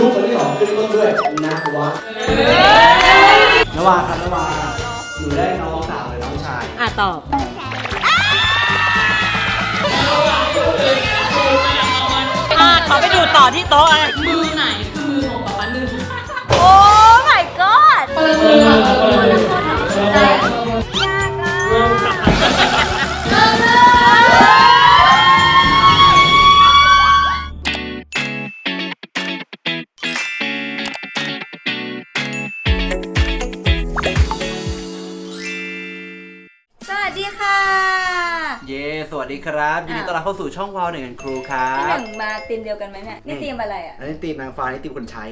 ลูกคนที่สองขึ้นต้นด้วยนะวะนวาครับนวาอยู่ได้น้องสาวหรือน้องชายอะตอบ อะขอไปดูต่อที่โต๊ะอะมือไหนคือ ดีครับยินดีต้อนรับเข้าสู่ช่องวาวหนึ่งครูครัพี่หบนึ่งมาทีมเดียวกันไหมเนี่ยนี่ทีมอะไรอะ อันนี้ตีมนางฟ้านี่ตีมคนใช้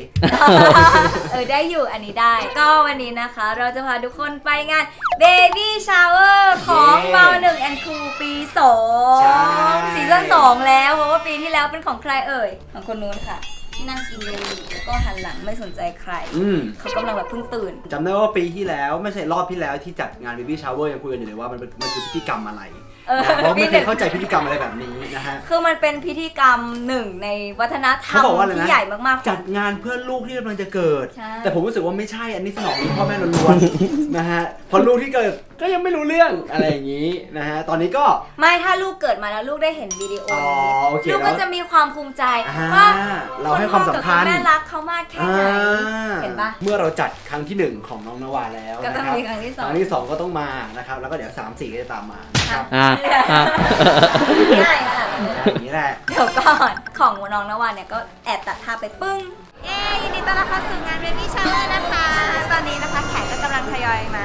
เออได้อยู่อันนี้ได้ ก็วันนี้นะคะ เราจะพาทุกคนไปงาน Baby Shower ของเย้เบาหนึ่งแอนครูปีสองใช่ ซีซั่นสองแล้วเพราะว่าปีที่แล้วเป็นของใครเอ่ย ของคนนู้นค่ะ ที่นั่งกินเลยแล้วก็หันหลังไม่สนใจใคร อืมเขากำลังแบบเพิ่งตื่น จำได้ว่าปีที่แล้วไม่ใช่รอบที่แล้วที่จัดงาน Baby Shower ยังคุยกันอยู่เลยว่ามันเป็นมันคือพิธีกรรมอะไร เออนะเพราะไม่เคปีหนึ่ยงเข้าใจพิธีกรรมอะไรแบบนี้นะฮะคือมันเป็นพิธีกรรมหนึ่งในวัฒนธรรเขามบอกว่าอะไรนะที่ใหญ่มากๆ จัดงานเพื่อลูกที่กำลังจะเกิด ใช่ แต่ผมรู้สึกว่าไม่ใช่อันนี้สนองพ่อแม่ล้วนๆนะฮะเพอลูกที่เกิดก็ยังไม่รู้เรื่องอะไรอย่างนี้นะฮะตอนนี้ก็ ไม่ถ้าลูกเกิดมาแล้วลูกได้เห็นวิดีโออ๋อนี้โอเคลูกก็จะมีความภูมิใจอ่าว่าเราให้ความสำคัญ ณพ่อกับณแม่รักเขามากแค่ไหน เห็นปะ เมื่อเราจัดครั้งที่หนึ่งของน้องนวาแล้วก็ต้องนะครับมีครั้งที่สองครั้งที่สองก็ต้องมานะครับ แล้วก็เดี๋ยวสามสี่ก็จะตามมานะครับอะอะง่ายขนาดนั้นเลย อย่างนี้แหละ เดี๋ยวก่อน ของน้องนวานเนี่ยก็แอบตัดภาพไปปึ้ง เย้ยินดีต้อนรับเข้าสู่งาน Baby Shower นะคะ ตอนนี้นะคะแขกก็กำลังทยอยมา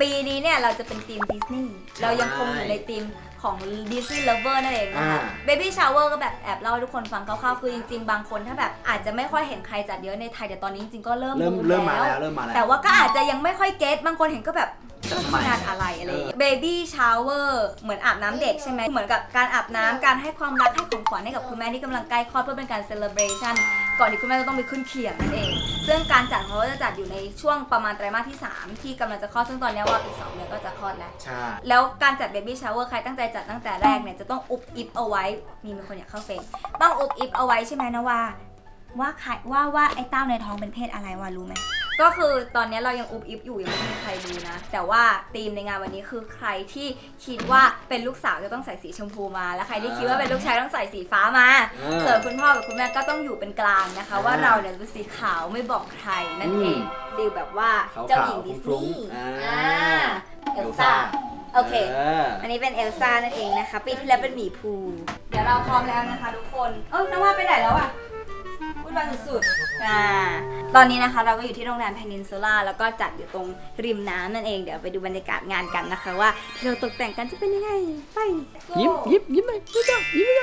ปีนี้เนี่ยเราจะเป็นทีมดิสนีย์เรายังคงอยู่ในทีมของ Disney Lover นั่นเองนะคะอ่า Baby Shower ก็แบบแอบเล่าให้ทุกคนฟังคร่าวๆคือจริงๆ บางคนถ้าแบบอาจจะไม่ค่อยเห็นใครจัดเยอะในไทยแต่ตอนนี้จริงๆก็เริ่มเริ่มรู้เริ่มมาแล้วเริ่มมาแล้วแต่ว่าก็อาจจะยังไม่ค่อยเก็ตบางคนเห็นก็แบบทำไมงานอะไรอะไรอย่างเงี้ย Baby Shower เหมือนอาบน้ำเด็กใช่ไหมเหมือนกับการอาบน้ำการให้ความรักให้ของขวัญให้กับคุณแม่ที่กำลังใกล้คลอดเพื่อเป็นการ celebration ก่อนที่คุณแม่จะต้องไปขึ้นเขียงนั่นเอง ซึ่งการจัดเขาก็จะจัดอยู่ในช่วงประมาณไตรมาสที่ 3 ที่กำลังจะคลอดซึ่งตอนเนี้ยว่าอีก2เดือนก็จะคลอดแล้ว ใช่ แล้วการจัด Baby Shower ใครตั้งใจจัดตั้งแต่แรกเนี่ยจะต้องอุบอิบเอาไว้ มีมีคนอยากเข้าเฟรมต้องอุบอิบเอาไว้ใช่ไหมนะว่าว่าใครว่าว่าไอ้เต้าในท้องเป็นเพศอะไรวะรู้ไหม ก็คือตอนนี้เรายังอุบอิบอยู่ยังไม่มีใครรู้นะ แต่ว่าธีมในงานวันนี้คือใครที่คิดว่าเป็นลูกสาวจะต้องใส่สีชมพูมา และใครที่คิดว่าเป็นลูกชายต้องใส่สีฟ้ามาอ่า ส่วนคุณพ่อกับคุณแม่ก็ต้องอยู่เป็นกลางนะคะอ่าว่าเราเนี่ยเป็นสีขาวไม่บอกใครนั่นเองฟีลแบบว่าขาวๆเจ้าหญิงดิสฟรุ้นีงย์ๆอ่า อ่าเอลซ่าโอเคเอออันนี้เป็นเอลซ่านั่นเองนะคะ ปีที่แล้วเป็นหมีภู เดี๋ยวเราพร้อมแล้วนะคะทุกคน เอ้ยน้องว่าไปไหนแล้วอะวุ่ นวายสุดๆอ่าตอนนี้นะคะเราก็อยู่ที่โรงแรม Peninsula แล้วก็จัดอยู่ตรงริมน้ำนั่นเองเดี๋ยวไปดูบรรยากาศงานกันนะคะ ว่าที่เราตกแต่งกันจะเป็นยังไง ไป ยิ้มยิ้มยิ้มไปยิ้มไปยิ้มไป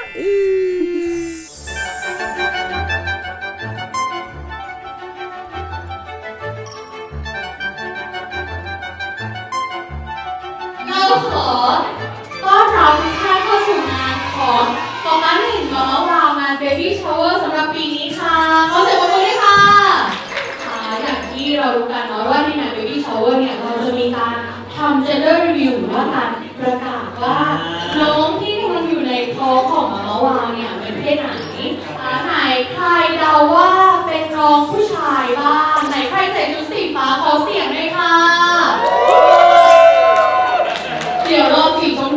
เราขอ เรารู้กันเนาะว่าในงาน Baby Shower เนี่ยเราจะมีการทำ gender review หรือว่าการประกาศว่าน้องที่กำลังอยู่ในท้องของน้องวาวเนี่ยเป็นเพศไหนอ่าไหนใครเดาว่าเป็นน้องผู้ชายบ้างไหนใครใส่ชุดสีฟ้าขอเสียงด้วยค่ะ เดี๋ยวรอสีชม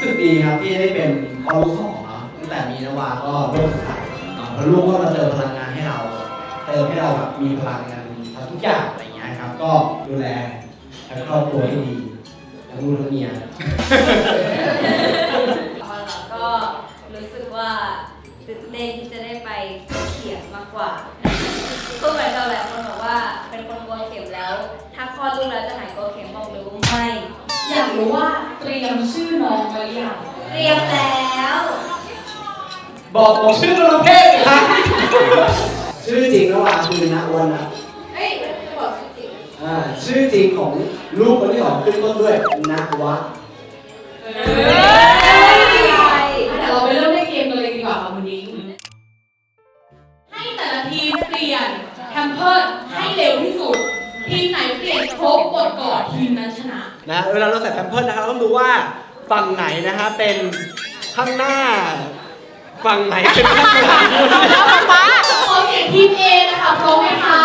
สึกดีครับที่ได้เป็นพ่อลูกสองเนาะตั้งแต่มีนวาก็เริ่มใส่เนาะแล้วลูกก็มาเติมพลังงานให้เรา เติมให้เราแบบมีพลังงานทำทุกอย่างอะไรอย่างเงี้ยครับ ก็ดูแลทั้งครอบครัวให้ดีทั้งลูกทั้งเมียก็รู้สึกว่าตื่นเต้นที่จะได้ไปเขียนมากกว่าคือเหมือนกับหลายคนบอกว่าเป็นคนกลัวเข็มแล้ว ถ้าคลอดลูกแล้วจะหายกลัวเข็มบอกเลย รือว่าเตรียมชื่อน้องไว้หรือยังเตรียมแล้วบอกบอกชื่อน้องเท่ครับ ชื่อจริงระหว่างคือนะวันนะเฮ้ยจะบอกจริงอ่าชื่อจริงของลูกคนที่สองขึ้นต้นด้วยนะวะเฮ้ยแต่เราไปเริ่มเล่นเกมกันเลยดีกว่าค่ะคุณนิ้งให้แต่ละทีมเปลี่ยนแคมเพิร์ให้เร็วที่สุด ทีมไหนเปลี่ยนครบหมดก่อนทีมนั้นชนะ นะเวลาเราใส่แพมเพิร์สนะครับเราต้องดูว่าฝั่งไหนนะฮะเป็นข้างหน้า ฝั่งไหนเป็นข้างหลังขอเสียงทีมเอนะคะพร้อมไหมคะ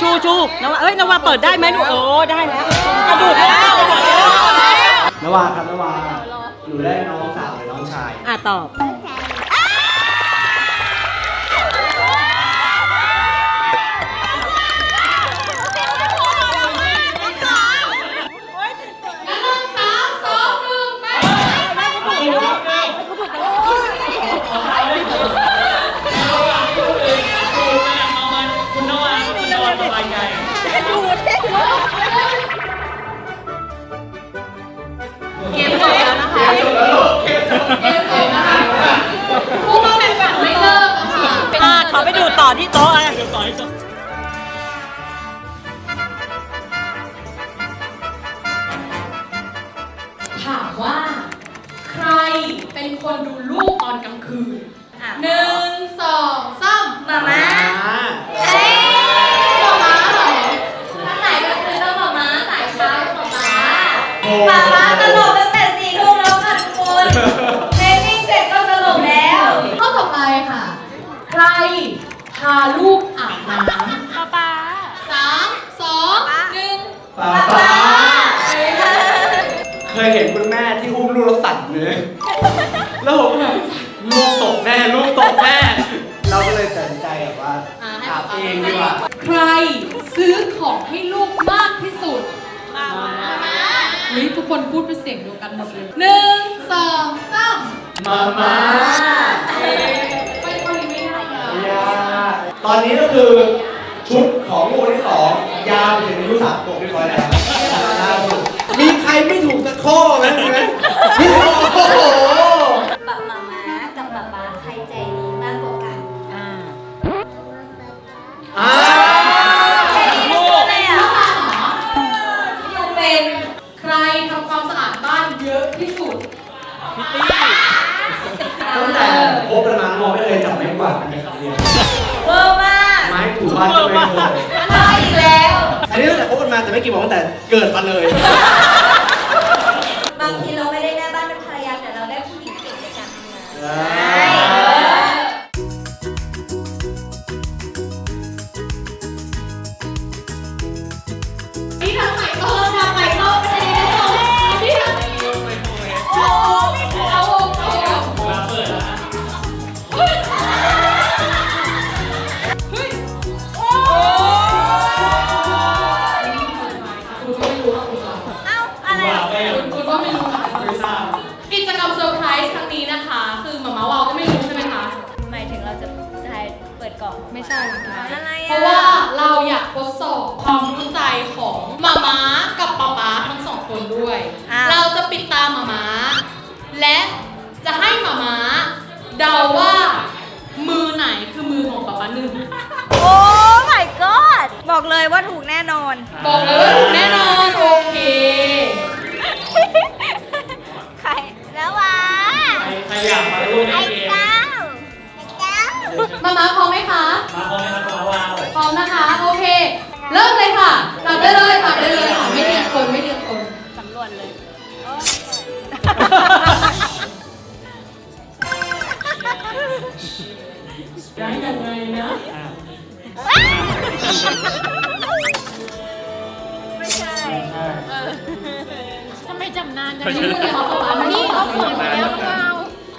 ชูชูนาวาเอ้ยนาวาเปิดได้ไหมดูโอ้ได้แล้วกระดูดแล้วนวาครับนวาหนูได้น้องสาวหรือน้องชาย อะตอบ ต่อที่โต๊ะอะเดี๋ยวต่อให้จบถามว่า ใครเป็นคนดูลูกตอนกลางคืนอะหนึ่งสองสามมาม่าอ่าเอ้ย แล้วผมก็แบบลูกตกแน่ลูกตกแน่เราก็เลยตัดสินใจแบบว่าอ่าให้อาบป๊าเองป๊าดีกว่า ใครซื้อของให้ลูกมากที่สุดมามาเฮ้ยทุกคนพูดเป็นเสียงเดียวกันหมดเลยหนึ่งสองสามมามาไม่คนนี้ไม่ได้อะยาตอนนี้ก็คือชุดของลูกที่สองยาวไปถึงอายุสามขวบเรียบร้อยแล้วล่าสุดมีใครไม่ถูกสักข้อไหมใช่ไหมโอ้โห กล่องไม่ใช่ค่ะอะไรเพอะราะว่าเราอยากทดสอบความรู้ใจของหมาม้ากับป๊าป๊าทั้งสองคนด้วย เราจะปิดตาหมาม้า และจะให้หมาม้าเดาว่ามือไหนคือมือของป๊าป๊าหนึ่งโอ้ my god บอกเลยว่าถูกแน่นอน บอกเลยว่าถูกแน่นอนโอเคใครแล้ววะใครใครอยากมาร่วมในไอ้เกมเจ้าไอ้เจ้า มาม้าพร้อมไหมคะ มาพร้อมไหมครับมาวาวพร้อมนะคะ โอเค เริ่มเลยค่ะตัดได้เลยตัดได้เลยค่ะ ไม่เรียงคนไม่เรียงคน สำรวจเลยได้ยังไงนะเอไม่ใช่ ทำไมจำนานจังนี่คือเขาบอกว่านี่เขาเขินไปแล้วเปล่าข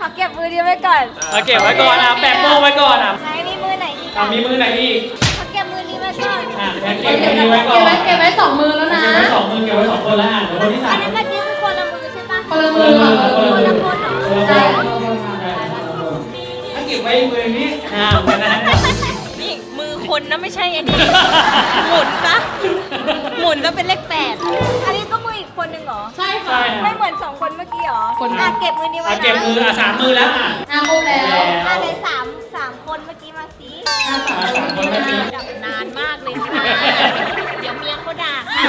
อเก็บมือเดียวไว้ก่อนเอาเก็บไว้ก่อนอะแปะโป้ไว้ก่อนอะไหนมีมือไหนอีกเอามีมือไหนอีกขอเก็บมือนี้ไว้ก่อนอะแปะเก็เก็บบไว้มือนี้ไว้ก่อนเก็บไว้สองมือแล้วนะ เก็บไว้สองมือเก็บไว้สองคนแล้วอะเดี๋ยวคนที่สาอัมนนี้เมื่อกี้คือคนละมือใช่ปะคนละมือค่ะคนละมือ คนเหรอใช่ถ้าเก็บไว้มือนี้ห้ามกันนะนี่มือคนนะไม่ใช่อันนี้หมุนซะหมุนแล้วเป็นเลขแปดอันนี้ ใช่ค่ะใช่ไม่ค่ะเหมือนสองคนเมื่อกี้เหรอคนอะเก็บมือนี้ไว้เอานะเก็บมืออะสามมือแล้วอะอะครบแล้ว อะในสามสามคนเมื่อกี้มาสิอะสามสามคนเมื่อกี้จับนานมากเลยค่ะ เดี๋ยวเมียเขาด่าค่ะ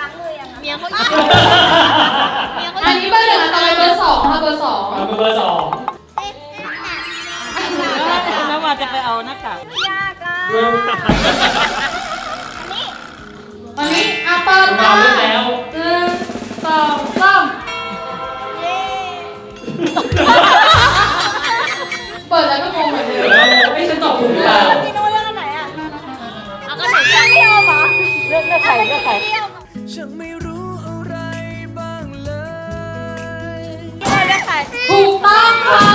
ล้างมือยังอะเมียเขาด่าเมียเขาอัด่านนี้เบอร์หนึ่งอะต่อไปเบอร์สองค่ะเบอร์สองเอาเบอร์สองแล้วว่าจะไปเอาหน้ากากยากอะอันนี้ วันนี้อะเปิดเร เลือกเลือกใครเลือกใครเที่ยวฉันไม่รู้อะไรบ้างเลยเที่ยวเรื่องใครถูกต้องค่ะ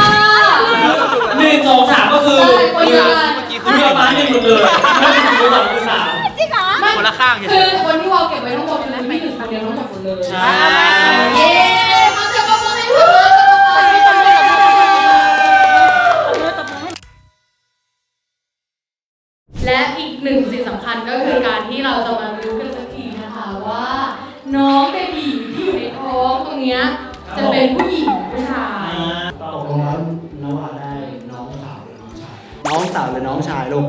หนึ่งสองสามก็คือใช่คนเดียวกันคือเรือฟ้าหนึ่งหมดเลยไม่ใช่คือสองคือสามจริงเหรอไม่คนละข้างคือคนที่วอลเก็บไว้ทั้งหมดคือไม่ถึงคนเดียวทั้งหมดหมดเลยใช่เย้มาเจอกับมือให้ถูกและอีกหนึ่งสิ่งสำคัญก็คือการที่เราจะมารู้ น้องเบบีที่อยู่ในท้องตรงเนี้ยจะเป็นผู้หญิงหรือผู้ชาย ตกลงแล้วนว่าได้น้องสาวหรือน้องชาย น้องสาวหรือน้องชายลูก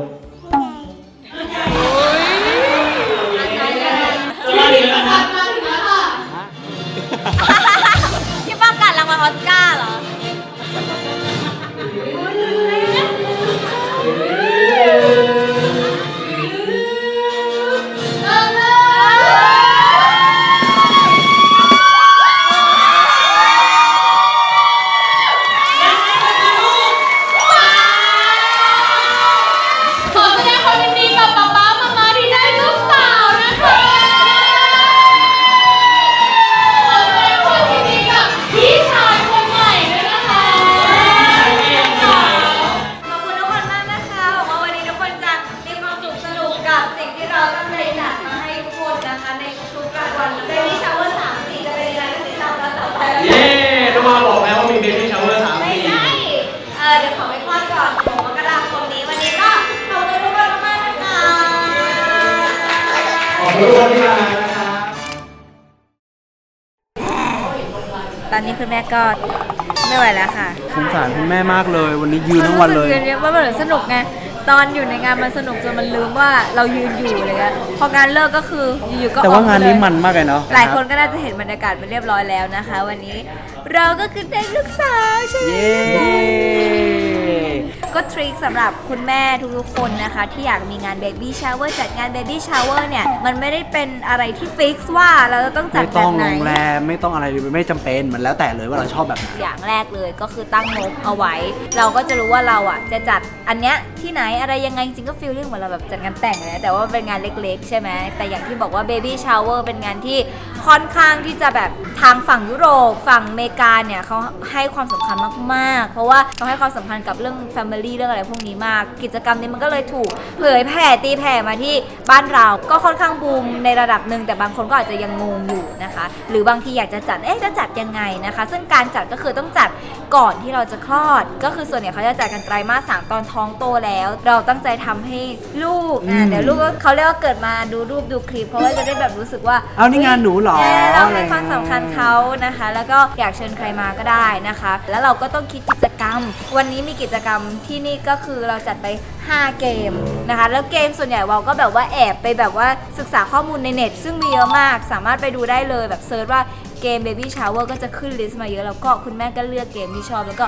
คุณแม่ก็ไม่ไหวแล้วค่ะสงสารคุณแม่มากเลย วันนี้ยืนทั้งวันเลยมัรู้สึกยืนว่ามันเหมือนสนุกไงตอนอยู่ในงานมันสนุกจนมันลืมว่าเรายืนอยู่อะไรเงี้ยพองานเลิกก็คืออยู่ๆก็แต่ว่างานนี้ออกไปเลยมันมากเลยเนาะหลายคนก็น่าจะเห็นบรรยากาศไปเรียบร้อยแล้วนะคะ วันนี้เราก็คือได้ลูกสาวใช่ไหมเย้ ก็ทริคสำหรับคุณแม่ทุกๆคนนะคะ ที่อยากมีงาน Baby Shower จัดงาน Baby Shower เนี่ย มันไม่ได้เป็นอะไรที่ฟิกซ์ว่าเราจะต้องจัดไม่แบต้บองไหน โรงแรมไม่ต้องอะไรเลยไม่จำเป็นมันแล้วแต่เลยว่าเราชอบแบบไหน อย่างแรกเลยก็คือตั้งงบเอาไว้ เราก็จะรู้ว่าเราอะจะจัดอันเนี้ยที่ไหนอะไรยังไงจริงก็ฟีลลิ่งเหมือนเราแบบจัดงานแต่งเลยนะแต่ว่าเป็นงานเล็กๆ ใช่ไหมแต่อย่างที่บอกว่า Baby Shower เป็นงานที่ค่อนข้างที่จะแบบทางฝั่งยุโรปฝั่งอเมริกาเนี่ยเขาให้ความสำคัญมากๆ เพราะว่าเขาให้ความสำคัญกับเรื่อง Family เรื่องอะไรพวกนี้มาก กิจกรรมนี้มันก็เลยถูกเผยแผ่ตีแผ่มาที่บ้านเรา ก็ค่อนข้างบูมในระดับหนึ่งแต่บางคนก็อาจจะยังงงอยู่นะคะ หรือบางทีอยากจะจัดเอ๊ะจะจัดยังไงนะคะ ซึ่งการจัดก็คือต้องจัดก่อนที่เราจะคลอด ก็คือส่วนใหญ่เขาจะจัดกันไตรมาสสามตอนท้องโตแล้ว เราตั้งใจทำให้ลูกอือะมเดี๋ยวลูกก็เขาเรียกว่าเกิดมาดูรูปดูคลิปเพราะว่าจะได้แบบรู้สึกว่าเอานี่งานหนูเหรอเอ๊ะเราอะไรให้ความสำคัญเขานะคะ แล้วก็อยากเชิญใครมาก็ได้นะคะ แล้วเราก็ต้องคิดกิจกรรม วันนี้มีกิจกรรมที่ที่นี่ก็คือเราจัดไป 5 เกมนะคะ แล้วเกมส่วนใหญ่เราก็แบบว่าแอบไปแบบว่าศึกษาข้อมูลในเน็ต ซึ่งมีเยอะมากสามารถไปดูได้เลยแบบเซิร์ชว่าเกม Baby Shower ก็จะขึ้นลิสต์มาเยอะแล้วก็คุณแม่ก็เลือกเกมที่ชอบแล้วก็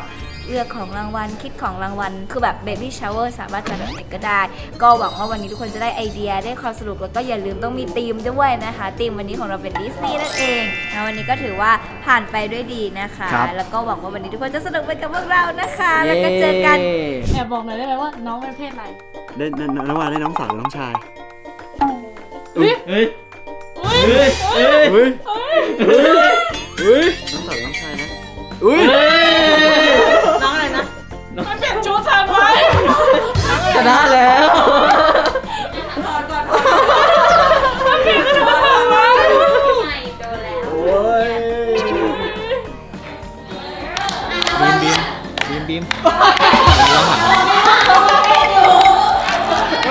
เลือกของรางวัลคิดของรางวัล คือแบบ Baby Shower สามารถจัดแบบไหนก็ได้ ก็หวังว่าวันนี้ทุกคนจะได้ไอเดียได้ความสนุกแล้วก็อย่าลืมต้องมีธีมด้วยนะคะธีมวันนี้ของเราเป็นดิสนีย์นั่นเองนะวันนี้ก็ถือว่าผ่านไปด้วยดีนะคะ ครับ แล้วก็หวังว่าวันนี้ทุกคนจะสนุกไปกับพวกเรานะคะ แล้วก็เจอกันย้แอบบอกหน่อยได้ไหมว่าน้องเป็นเพศอะไร ได้นนนว่าได้น้องสาวหรือน้องชายเฮ้ยเฮ้ย เฮ้ย เฮ้ย เฮ้ยเฮ้ยน้องสาวหรือน้องชายนะอุ้ยน้องอะไร นะมันเปลี่ยนชุดทำไมจะได้แล้วโอ้ยบีมบีม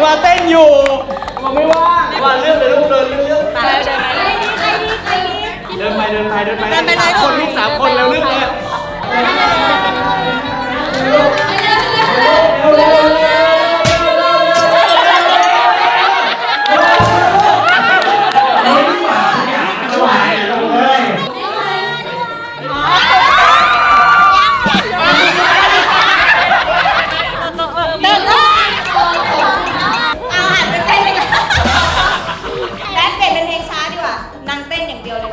ว่าเต้นอยู่มันไม่ว่าว่าเรื่องเลยลูกเดินเรื่องเรื่องตายแล้วเดินไหมเดินไปเดินไปเดินไปเดินไปเลยคนลูกสามคนแล้ นางเต้นอย่างเดียวเลย